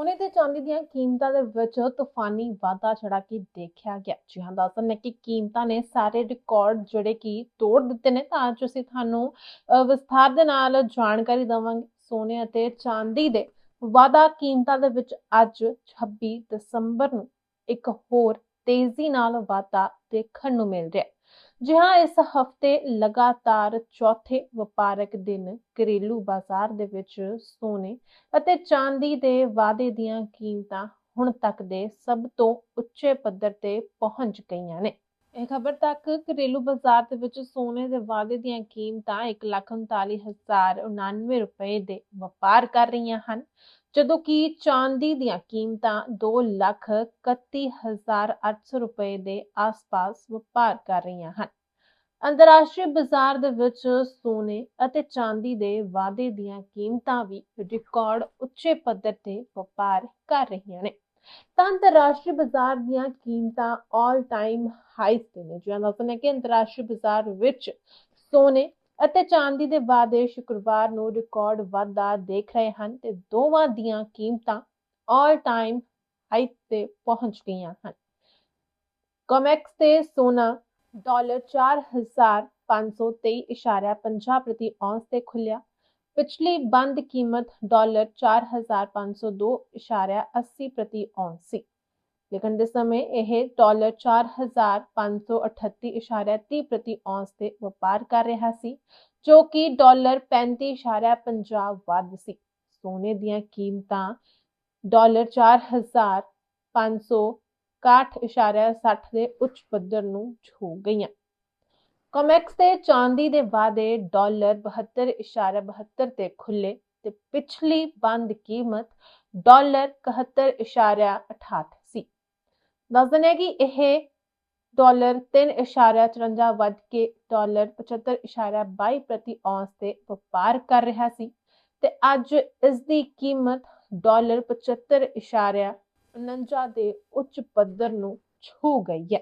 ਸੋਨੇ ਤੇ ਚਾਂਦੀ ਦੀਆਂ ਕੀਮਤਾਂ ਦੇ ਵਿੱਚ ਤੂਫਾਨੀ ਵਾਧਾ ਚੜਾ ਕੇ ਦੇਖਿਆ ਗਿਆ। ਜੀ ਹਾਂ ਦੱਸਣ ਹੈ ਕਿ ਕੀਮਤਾਂ ਨੇ ਸਾਰੇ ਰਿਕਾਰਡ ਜਿਹੜੇ ਕਿ ਤੋੜ ਦਿੱਤੇ ਨੇ। ਤਾਂ ਅੱਜ ਅਸੀਂ ਤੁਹਾਨੂੰ ਵਿਸਥਾਰ ਦੇ ਨਾਲ ਜਾਣਕਾਰੀ ਦੇਵਾਂਗੇ ਸੋਨੇ ਅਤੇ ਚਾਂਦੀ ਦੇ ਵਾਧਾ ਕੀਮਤਾਂ ਦੇ ਵਿੱਚ ਅੱਜ 26 ਦਸੰਬਰ ਨੂੰ ਇੱਕ ਹੋਰ ਤੇਜ਼ੀ ਨਾਲ ਵਾਧਾ ਦੇਖਣ ਨੂੰ ਮਿਲ ਰਿਹਾ। ਹੈ ਜੀ ਹਾਂ ਇਸ ਹਫ਼ਤੇ ਲਗਾਤਾਰ ਚੌਥੇ ਵਪਾਰਕ ਦਿਨ ਘਰੇਲੂ ਬਾਜ਼ਾਰ ਦੇ ਵਿੱਚ ਸੋਨੇ ਅਤੇ ਚਾਂਦੀ ਦੇ ਵਾਧੇ ਦੀਆਂ ਕੀਮਤਾਂ ਹੁਣ ਤੱਕ ਦੇ ਸਭ ਤੋਂ ਉੱਚੇ ਪੱਧਰ ਤੇ ਪਹੁੰਚ ਗਈਆਂ ਨੇ। ਇਹ ਖਬਰ ਤੱਕ ਘਰੇਲੂ ਬਾਜ਼ਾਰ ਦੇ ਵਿੱਚ ਸੋਨੇ ਦੇ ਵਾਧੇ ਦੀਆਂ ਕੀਮਤਾਂ 1,39,099 ਰੁਪਏ ਦੇ ਵਪਾਰ ਕਰ ਰਹੀਆਂ ਹਨ। ਜਦੋਂ ਕਿ ਚਾਂਦੀ ਦੀਆਂ ਕੀਮਤਾਂ 2,31,800 ਰੁਪਏ ਦੇ ਆਸ-ਪਾਸ ਵਪਾਰ ਕਰ ਰਹੀਆਂ ਹਨ। ਅੰਤਰਰਾਸ਼ਟਰੀ ਬਾਜ਼ਾਰ ਦੇ ਵਿੱਚ ਸੋਨੇ ਅਤੇ ਚਾਂਦੀ ਦੇ ਵਾਧੇ ਦੀਆਂ ਕੀਮਤਾਂ ਵੀ ਰਿਕਾਰਡ ਉੱਚੇ ਪੱਧਰ ਤੇ ਵਪਾਰ ਕਰ ਰਹੀਆਂ ਨੇ। ਤਾਂ ਅੰਤਰਰਾਸ਼ਟਰੀ ਬਾਜ਼ਾਰ ਦੀਆਂ ਕੀਮਤਾਂ ਆਲ ਟਾਈਮ ਹਾਈਸ ਤੇ ਨੇ। ਜਿਵੇਂ ਦੱਸਣਾ ਕਿ ਅੰਤਰਰਾਸ਼ਟਰੀ ਬਾਜ਼ਾਰ ਵਿੱਚ ਸੋਨੇ ਅਤੇ ਚਾਂਦੀ ਦੇ ਵਾਧੇ ਸ਼ੁੱਕਰਵਾਰ ਨੂੰ ਰਿਕਾਰਡ ਵਾਧਾ ਦੇਖ ਰਹੇ ਹਨ ਤੇ ਦੋਵਾਂ ਦੀਆਂ ਕੀਮਤਾਂ ਆਲ ਟਾਈਮ ਹਾਈ ਤੇ ਪਹੁੰਚ ਗਈਆਂ ਹਨ। ਕੋਮੈਕਸ ਤੇ ਸੋਨਾ ਡਾਲਰ 4523.50 ਪ੍ਰਤੀ ਔਂਸ ਤੇ ਖੁੱਲਿਆ ਪਿਛਲੀ ਬੰਦ ਕੀਮਤ ਡਾਲਰ 4502.80 ਪ੍ਰਤੀ ਔਂਸ ਸੀ। ਲੇਕਿਨ ਦੇ ਸਮੇਂ ਇਹ ਡਾਲਰ 4538.30 ਪ੍ਰਤੀ ਔਂਸ ਤੇ ਵਪਾਰ ਕਰ ਰਿਹਾ ਸੀ, ਜੋ ਕਿ ਡਾਲਰ 35.50 ਵੱਧ ਸੀ। ਸੋਨੇ ਦੀਆਂ ਕੀਮਤਾਂ ਡਾਲਰ 4561.60 ਦੇ ਉੱਚ ਪੱਧਰ ਨੂੰ ਛੂ ਗਈਆਂ। ਕੋਮੈਕਸ ਤੇ ਚਾਂਦੀ ਦੇ ਵਾਅਦੇ ਡਾਲਰ 72.72 ਤੇ ਖੁੱਲੇ ਤੇ ਪਿਛਲੀ ਬੰਦ ਕੀਮਤ ਡਾਲਰ 71.68 ਸੀ ਦੱਸ ਦਿੰਦੇ ਹਾਂ ਕਿ ਇਹ ਡਾਲਰ 3.54 ਵੱਧ ਕੇ ਡਾਲਰ 75.22 ਪ੍ਰਤੀ ਔਂਸ ਤੇ ਵਪਾਰ ਕਰ ਰਿਹਾ ਸੀ ਤੇ ਅੱਜ ਇਸ ਦੀ ਕੀਮਤ ਡਾਲਰ 75.49 ਦੇ ਉੱਚ ਪੱਧਰ ਨੂੰ ਛੂ ਗਈ ਹੈ।